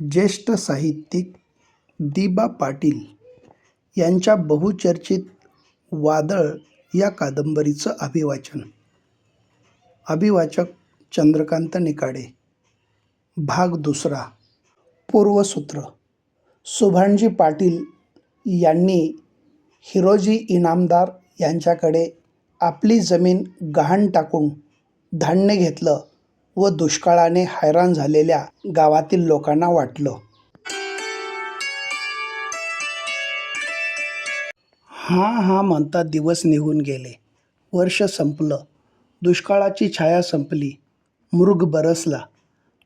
ज्येष्ठ साहित्यिक दिबा पाटील यांच्या बहुचर्चित वादळ या कादंबरीचं अभिवाचन. अभिवाचक चंद्रकांत निकाडे. भाग दुसरा. पूर्वसूत्र. सुभाणजी पाटील यांनी हिरोजी इनामदार यांच्याकडे आपली जमीन गहाण टाकून धान्य घेतलं व दुष्काळाने हैराण झालेल्या गावातील लोकांना वाटलं. हा हा म्हणता दिवस निघून गेले. वर्ष संपलं. दुष्काळाची छाया संपली. मृग बरसला.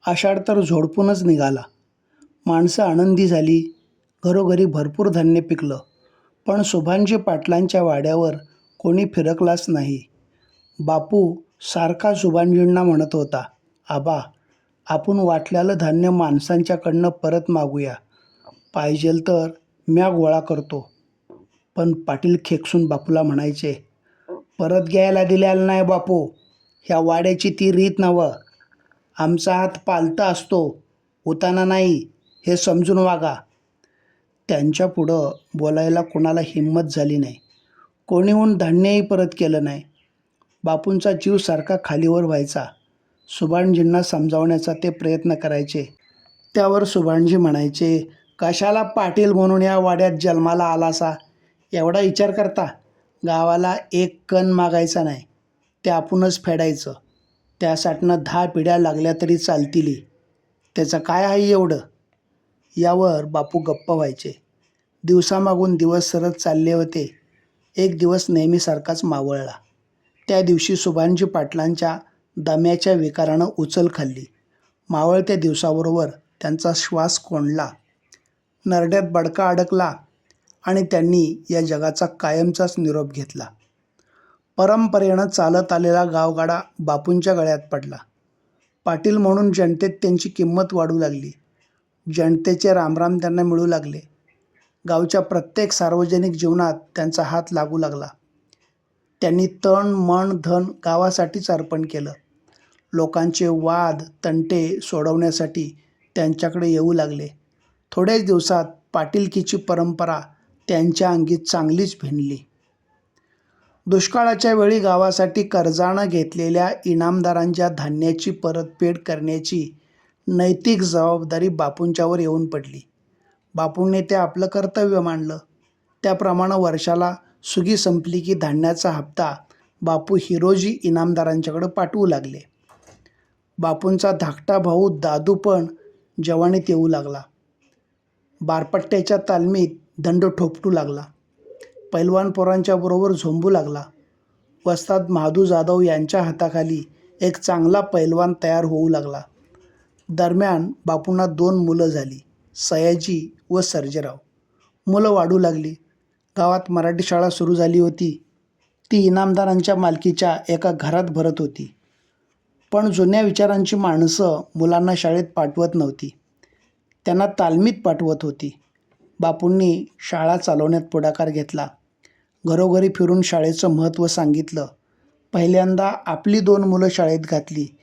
आषाढ तर झोडपूनच निघाला. माणसं आनंदी झाली. घरोघरी भरपूर धान्य पिकलं. पण शुभांजी पाटलांच्या वाड्यावर कोणी फिरकलाच नाही. बापू सारखा शुभांजींना म्हणत होता, आबा, आपण वाटल्यालं धान्य माणसांच्याकडनं परत मागूया. पाहिजेल तर म्या गोळा करतो. पण पाटील खेकसून बापूला म्हणायचे, परत घ्यायला दिल्याला नाही बापू. ह्या वाड्याची ती रीत नवं आमचा हात पालता असतो, उताना नाही, हे समजून वागा. त्यांच्यापुढं बोलायला कोणाला हिंमत झाली नाही. कोणीहून धान्यही परत केलं नाही. बापूंचा जीव सारखा खालीवर व्हायचा. सुभाणजींना समजावण्याचा ते प्रयत्न करायचे. त्यावर सुभाणजी म्हणायचे, कशाला पाटील म्हणून या वाड्यात जन्माला आलासा? एवढा विचार करता? गावाला एक कण मागायचा नाही. ते आपणच फेडायचं. त्यासाठनं दहा पिढ्या लागल्या तरी चालतील त्याचं काय आहे एवढं? यावर बापू गप्प व्हायचे. दिवसामागून दिवस सरत चालले होते. एक दिवस नेहमीसारखाच मावळला. त्या दिवशी सुभाषजी पाटलांच्या दम्याच्या विकारानं उचल खाल्ली. मावळत्या दिवसाबरोबर त्यांचा श्वास कोंडला. नरड्यात बडका अडकला आणि त्यांनी या जगाचा कायमचाच निरोप घेतला. परंपरेनं चालत आलेला गावगाडा बापूंच्या गळ्यात पडला. पाटील म्हणून जनतेत त्यांची किंमत वाढू लागली. जनतेचे रामराम त्यांना मिळू लागले. गावच्या प्रत्येक सार्वजनिक जीवनात त्यांचा हात लागू लागला. त्यांनी तन, मन, धन गावासाठीच अर्पण केलं. लोकांचे वाद, तंटे सोडवण्यासाठी त्यांच्याकडे येऊ लागले. थोड्याच दिवसात पाटीलकीची परंपरा त्यांच्या अंगी चांगलीच भिनली. दुष्काळाच्या वेळी गावासाठी कर्जानं घेतलेल्या इनामदारांच्या धान्याची परतफेड करण्याची नैतिक जबाबदारी बापूंच्यावर येऊन पडली. बापूंनी ते आपलं कर्तव्य मानलं. त्याप्रमाणं वर्षाला सुगी संपली की धान्याचा हप्ता बापू हिरोजी इनामदारांच्याकडं पाठवू लागले. बापूंचा धाकटा भाऊ दादू पण जवानीत येऊ लागला. बारपट्ट्याच्या तालमीत दंड ठोपटू लागला. पैलवान पोरांच्या बरोबर झोंबू लागला. वस्ताद महादू जाधव यांच्या हाताखाली एक चांगला पैलवान तयार होऊ लागला. दरम्यान बापूंना दोन मुलं झाली, सयाजी व सर्जेराव. मुलं वाढू लागली. गावात मराठी शाळा सुरू झाली होती. ती इनामदारांच्या मालकीच्या एका घरात भरत होती. पण जुन्या विचारांची माणसं मुलांना शाळेत पाठवत नव्हती. त्यांना तालमीत पाठवत होती. बापूंनी शाळा चालवण्यात पुढाकार घेतला. घरोघरी फिरून शाळेचं महत्त्व सांगितलं. पहिल्यांदा आपली दोन मुलं शाळेत घातली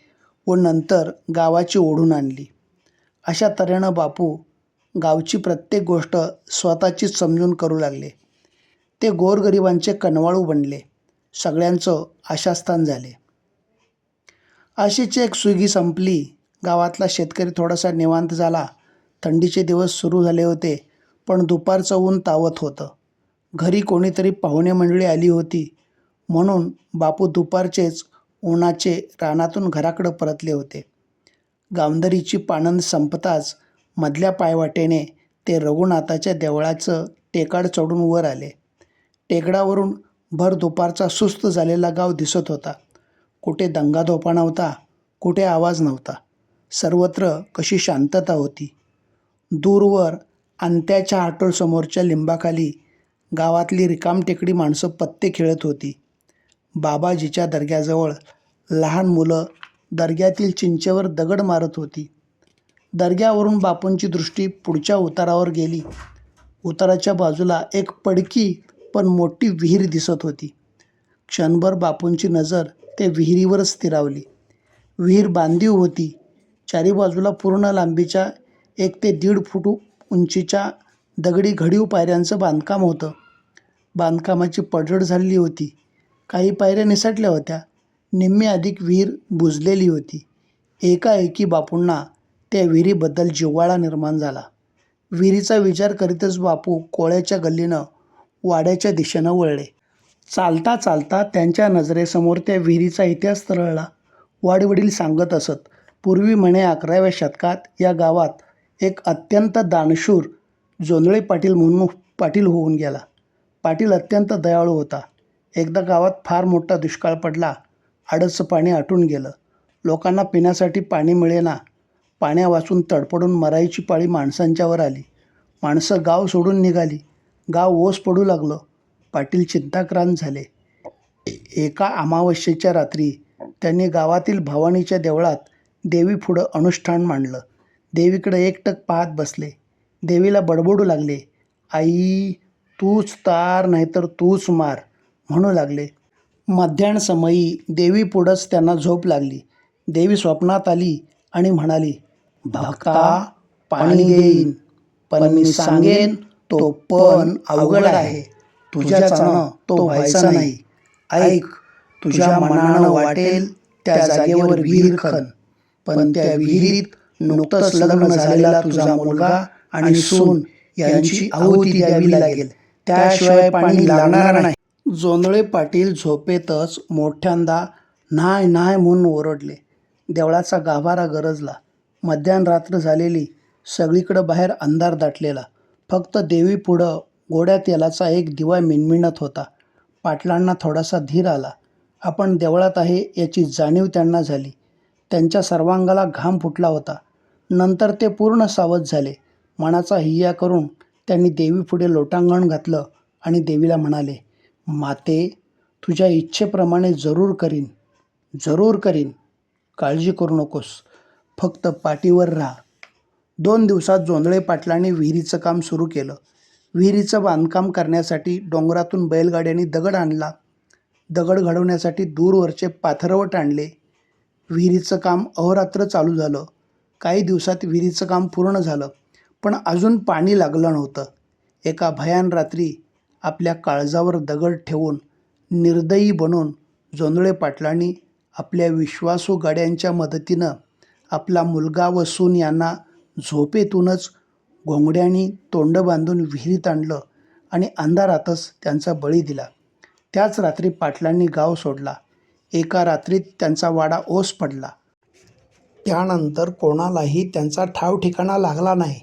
व नंतर गावाची ओढून आणली. अशा तऱ्हेनं बापू गावची प्रत्येक गोष्ट स्वतःचीच समजून करू लागले. ते गोरगरिबांचे कनवाळू बनले. सगळ्यांचं आशास्थान झाले. अशीच एक सुगी संपली. गावातला शेतकरी थोडासा निवांत झाला. थंडीचे दिवस सुरू झाले होते. पण दुपारचं ऊन तावत होतं. घरी कोणीतरी पाहुणे मंडळी आली होती म्हणून बापू दुपारचेच उन्हाचे रानातून घराकडं परतले होते. गावंदरीची पाणंद संपताच मधल्या पायवाटेने ते रघुनाथाच्या देवळाचं टेकाड चढून वर आले. टेकडावरून भर दुपारचा सुस्त झालेला गाव दिसत होता. कुठे दंगाधोपा नव्हता, कुठे आवाज नव्हता. सर्वत्र कशी शांतता होती. दूरवर अंत्याच्या हाटोसमोरच्या लिंबाखाली गावातली रिकाम टेकडी माणसं पत्ते खेळत होती. बाबाजीच्या दर्ग्याजवळ लहान मुलं दर्ग्यातील चिंचेवर दगड मारत होती. दर्ग्यावरून बापूंची दृष्टी पुढच्या उतारावर गेली. उताराच्या बाजूला एक पडकी पण मोठी विहीर दिसत होती. क्षणभर बापूंची नजर त्या विहिरीवरच स्थिरावली. विहीर बांधीव होती. चारी बाजूला पूर्ण लांबीच्या एक ते दीड फूट उंचीच्या दगडी घडीव पायऱ्यांचं बांधकाम होतं बांधकामाची पडझड झालेली होती काही पायऱ्या निसटल्या होत्या निम्मी अधिक विहीर बुजलेली होती एकाएकी बापूंना त्या विहिरीबद्दल जिव्हाळा निर्माण झाला विहिरीचा विचार करीतच बापू कोळ्याच्या गल्लीनं वाड्याच्या दिशेनं वळले. चालता चालता त्यांच्या नजरेसमोर त्या विहिरीचा इतिहास तरळला. वाडवडील सांगत असत पूर्वी म्हणे अकराव्या शतकात या गावात एक अत्यंत दानशूर जोंधळे पाटील म्हणून पाटील होऊन गेला. पाटील अत्यंत दयाळू होता. एकदा गावात फार मोठा दुष्काळ पडला आडसं पाणी आटून गेलं. लोकांना पिण्यासाठी पाणी मिळेना. पाण्या वाचून तडपडून मरायची पाळी माणसांच्यावर आली. माणसं गाव सोडून निघाली. गाव ओस पडू लागलं. पाटील चिंताक्रांत झाले. एका अमावस्येच्या रात्री त्यांनी गावातील भवानीच्या देवळात देवी पुढं अनुष्ठान मांडलं. देवीकडे एकटक पाहत बसले. देवीला बडबडू लागले. आई तूच तार नाहीतर तूच मार म्हणू लागले. मध्याह्न समयी देवी पुढंच त्यांना झोप लागली. देवी स्वप्नात आली आणि म्हणाली भक्ता पाणी येईन पण मी सांगेन तो पण अवघड आहे. तुझ्याच्यानं तो व्हायचा नाही. ऐक तुझ्या मनानं वाटेल त्या जागेवर विहीर खन. पण त्या विहिरीत नुकतंच लग्न झालेला तुझा मुलगा आणि सून यांची आहुती द्यावी लागेल. त्याशिवाय पाणी लागणार नाही. जोंधळे पाटील झोपेतच मोठ्यांदा नाय नाय म्हणून ओरडले. देवळाचा गाभारा गरजला. मध्यान रात्र झालेली. सगळीकडं बाहेर अंधार दाटलेला. फक्त देवीपुढं गोड्या तेलाचा एक दिवा मिणमिणत होता. पाटलांना थोडासा धीर आला. आपण देवळात आहे याची जाणीव त्यांना झाली. त्यांच्या सर्वांगाला घाम फुटला होता. नंतर ते पूर्ण सावध झाले. मनाचा हिय्या करून त्यांनी देवीपुढे लोटांगण घातलं आणि देवीला म्हणाले माते तुझ्या इच्छेप्रमाणे जरूर करीन. जरूर करीन. काळजी करू नकोस. फक्त पाठीवर राहा. दोन दिवसात जोंधळे पाटलांनी विहिरीचं काम सुरू केलं. विहिरीचं बांधकाम करण्यासाठी डोंगरातून बैलगाड्यांनी दगड आणला. दगड घडवण्यासाठी दूरवरचे पाथरवट आणले. विहिरीचं काम अहोरात्र चालू झालं. काही दिवसात विहिरीचं काम पूर्ण झालं पण अजून पाणी लागलं नव्हतं. एका भयान रात्री आपल्या काळजावर दगड ठेवून निर्दयी बनून जोंधळे पाटलांनी आपल्या विश्वासू गाड्यांच्या मदतीनं आपला मुलगा व सून यांना झोपेतूनच घोंगड्यांनी तोंड बांधून विहिरीत आणलं आणि अंधारातच त्यांचा बळी दिला. त्याच रात्री पाटलांनी गाव सोडला. एका रात्रीत त्यांचा वाडा ओस पडला. त्यानंतर कोणालाही त्यांचा ठाव ठिकाणा लागला नाही.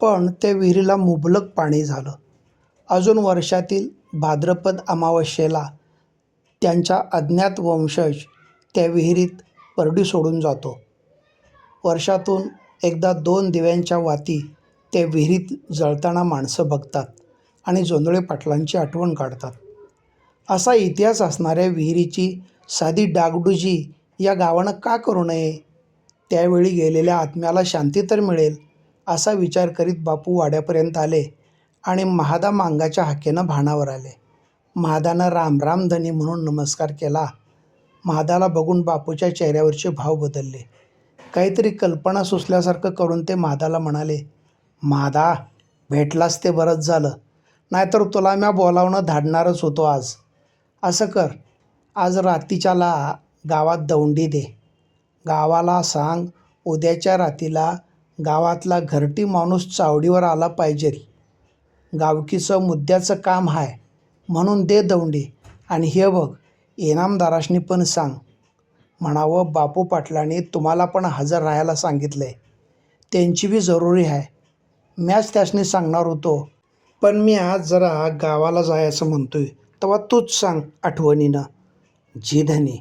पण त्या विहिरीला मुबलक पाणी झालं. अजून वर्षातील भाद्रपद अमावस्येला त्यांच्या अज्ञात वंशज त्या विहिरीत परडी सोडून जातो. वर्षातून एकदा दोन दिव्यांच्या वाती ते विहिरीत जळताना माणसं बघतात आणि जोंधळे पाटलांची आठवण काढतात. असा इतिहास असणाऱ्या विहिरीची साधी डागडुजी या गावानं का करू नये? त्यावेळी गेलेल्या आत्म्याला शांती तर मिळेल असा विचार करीत बापू वाड्यापर्यंत आले आणि महादा मांगाच्या हाकेनं भानावर आले. महादानं राम राम धनी म्हणून नमस्कार केला. महादाला बघून बापूच्या चेहऱ्यावरचे भाव बदलले. काहीतरी कल्पना सुचल्यासारखं करून ते महादाला म्हणाले मादा भेटलास ते बरंच झालं. नाहीतर तुला म्या बोलावणं धाडणारच होतो आज. असं कर आज रात्रीच्याला गावात दौंडी दे. गावाला सांग उद्याच्या रातीला गावातला घरटी माणूस चावडीवर आला पाहिजे. गावकीचं मुद्द्याचं काम आहे म्हणून दे दौंडी. आणि हे बघ इनामदाराशनी पण सांग. म्हणावं बापू पाटलांनी तुम्हाला पण हजर राहायला सांगितलं आहे त्यांची बी जरुरी आहे मॅच त्यासनी सांगणार होतो. पण मी आज जरा गावाला जायचं म्हणतोय तेव्हा तूच सांग आठवणीनं. जी धनी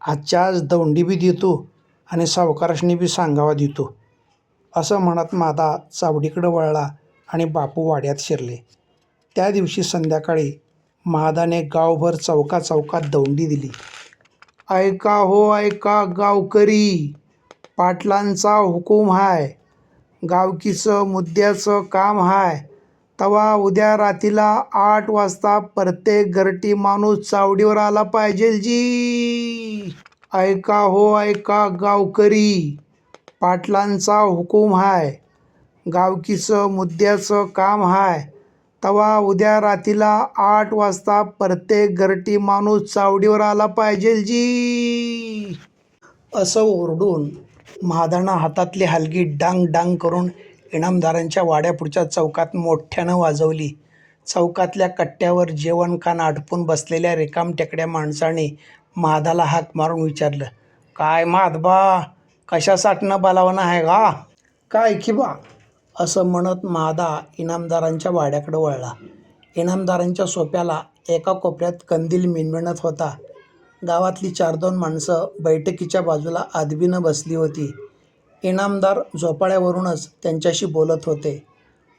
आजच्या आज दौंडी बी देतो आणि सावकाराशनी बी सांगावा देतो. असं म्हणत मादा चावडीकडं वळला आणि बापू वाड्यात शिरले. त्या दिवशी संध्याकाळी महादाने गावभर चौका चौकात दौंडी दिली. ऐका हो ऐका गावकरी. पाटलांचा हुकूम हाय. गावकीचं मुद्द्याचं काम हाय. तवा उद्या रातीला आठ वाजता प्रत्येक घरटी माणूस चावडीवर आला पाहिजे जी. ऐका हो ऐका गावकरी. पाटलांचा हुकूम हाय. गावकीचं मुद्द्याचं काम हाय. तवा उद्या रात्रीला आठ वाजता प्रत्येक घरटी माणूस चावडीवर आला पाहिजे जी. असं ओरडून महादानं हातातली हलगी डांग डांग करून इनामदारांच्या वाड्यापुढच्या चौकात मोठ्यानं वाजवली. चौकातल्या कट्ट्यावर जेवणखान आटपून बसलेल्या रिकामटेकड्या माणसाने महादाला हाक मारून विचारलं काय महादबा कशासाठनं बलावणं आहे का काय की बा असं म्हणत मादा इनामदारांच्या वाड्याकडे वळला. इनामदारांच्या सोप्याला एका कोपऱ्यात कंदील मिणमिणत होता. गावातली चार दोन माणसं बैठकीच्या बाजूला आदबीनं बसली होती. इनामदार झोपाळ्यावरूनच त्यांच्याशी बोलत होते.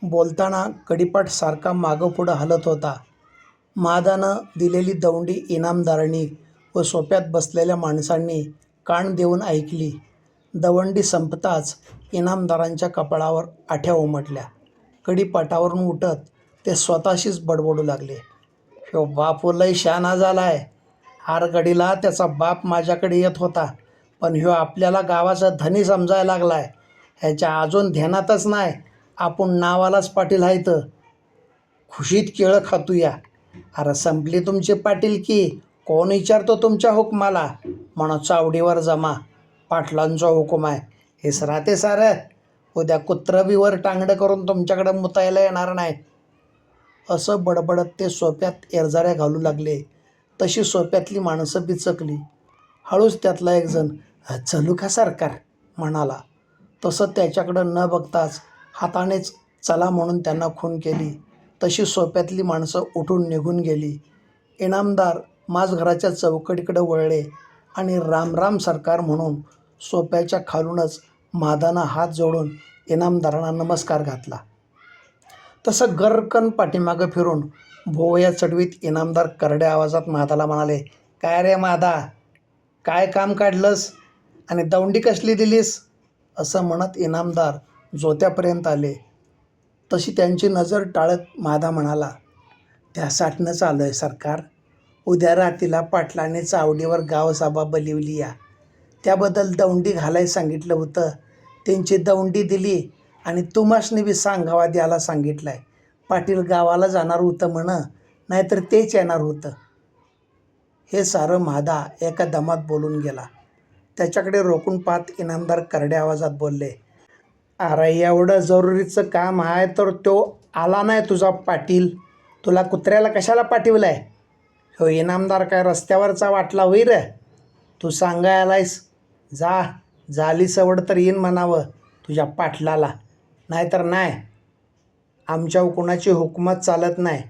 बोलताना कडीपाठ सारखा मागं पुढं हलत होता. मादानं दिलेली दौंडी इनामदारांनी व सोप्यात बसलेल्या माणसांनी कान देऊन ऐकली. दवंडी संपताच इनामदारांच्या कपाळावर आठ्या उमटल्या. कडीपाटावरून उठत ते स्वतःशीच बडबडू लागले. ह्यो बापू लय झाला आहे हार घडीला त्याचा बाप माझ्याकडे येत होता. पण ह्यो आपल्याला गावाचा धनी समजायला लागला आहे ह्याच्या अजून ध्यानातच नाही. आपण नावालाच पाटील आहे तर खुशीत केळं खातूया. अरे संपली तुमची पाटील की. कोण विचारतो तुमच्या हुकमाला? म्हणून चावडीवर जमा. पाटलांचा हुकूम आहे. हेच राहते सारं. उद्या कुत्रं बीवर टांगडं करून तुमच्याकडं मुतायला येणार नाही. असं बडबडत ते सोप्यात एरजाऱ्या घालू लागले. तशी सोप्यातली माणसं बिचकली. हळूच त्यातला एक जण चलू का सरकार? म्हणाला. तसं त्याच्याकडं न बघताच हातानेच चला म्हणून त्यांना खून केली. तशी सोप्यातली माणसं उठून निघून गेली. इनामदार माझघराच्या चौकटीकडे वळले आणि रामराम सरकार म्हणून सोप्याच्या खालूनच मादानं हात जोडून इनामदारांना नमस्कार घातला. तसं गरकन पाठीमागं फिरून भोवया चढवीत इनामदार करड्या आवाजात महादाला म्हणाले काय रे मादा? काय काम काढलंस? आणि दौंडी कसली दिलीस? असं म्हणत इनामदार जोत्यापर्यंत आले. तशी त्यांची नजर टाळत मादा म्हणाला त्यासाठनं चालू आहे सरकार. उद्या रातीला पाटलाने चावडीवर गावसभा बलिवली या. त्याबद्दल दौंडी घालायला सांगितलं होतं. त्यांची दौंडी दिली आणि तुमासनी बी सांगावा द्यायला सांगितलं आहे पाटील गावाला जाणार होतं म्हण नाहीतर तेच येणार होतं. हे सारं म्हादा एका दमात बोलून गेला. त्याच्याकडे रोखून पाहत इनामदार करड्या आवाजात बोलले अरे एवढं जरुरीचं काम आहे तर तो आला नाही तुझा पाटील. तुला कुत्र्याला कशाला पाठवलं आहे हो इनामदार काय रस्त्यावरचा वाटला होई रे? तू सांगाय आलायस जा. झाली सवड तर येईन म्हणावं तुझ्या पाटलाला. नाहीतर नाही. आमच्या कुणाची हुकूमत चालत नाही.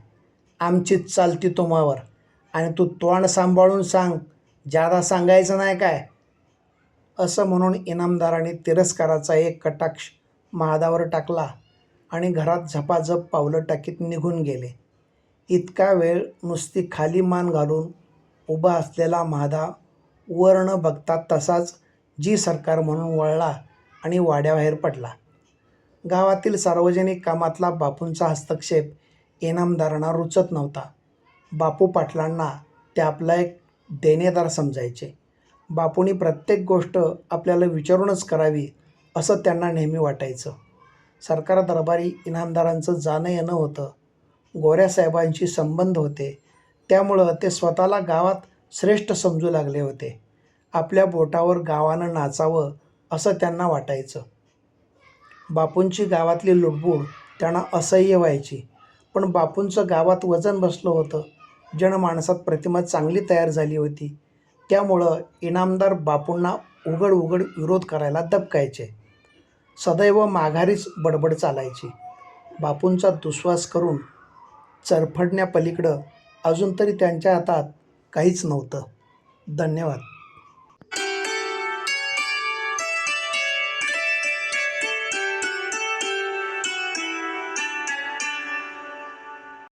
आमचीच चालती तुम्हावर आणि तू तोंड सांभाळून सांग. जादा सांगायचं नाही काय? असं म्हणून इनामदाराने तिरस्काराचा एक कटाक्ष महादावर टाकला आणि घरात झपाझप पावलं टाकीत निघून गेले. इतका वेळ नुसती खाली मान घालून उभा असलेला महादा वर न बघता तसाच जी सरकार म्हणून वळला आणि वाड्याबाहेर पडला. गावातील सार्वजनिक कामातला बापूंचा हस्तक्षेप इनामदारांना रुचत नव्हता. बापू पाटलांना ते आपला एक देणेदार समजायचे. बापूंनी प्रत्येक गोष्ट आपल्याला विचारूनच करावी असं त्यांना नेहमी वाटायचं. सरकार दरबारी इनामदारांचं जाणं येणं होतं. गोऱ्यासाहेबांशी संबंध होते. त्यामुळं ते स्वतःला गावात श्रेष्ठ समजू लागले होते. आपल्या बोटावर गावानं नाचावं असं त्यांना वाटायचं. बापूंची गावातली लुडबुड त्यांना असह्य व्हायची. पण बापूंचं गावात वजन बसलं होतं. जनमानसात प्रतिमा चांगली तयार झाली होती. त्यामुळं इनामदार बापूंना उघड उघड विरोध करायला दबकायचे सदैव माघारीच बडबड चालायची. बापूंचा दुस्वास करून चरफडण्यापलीकडं अजून तरी त्यांच्या हातात काहीच नव्हतं. धन्यवाद.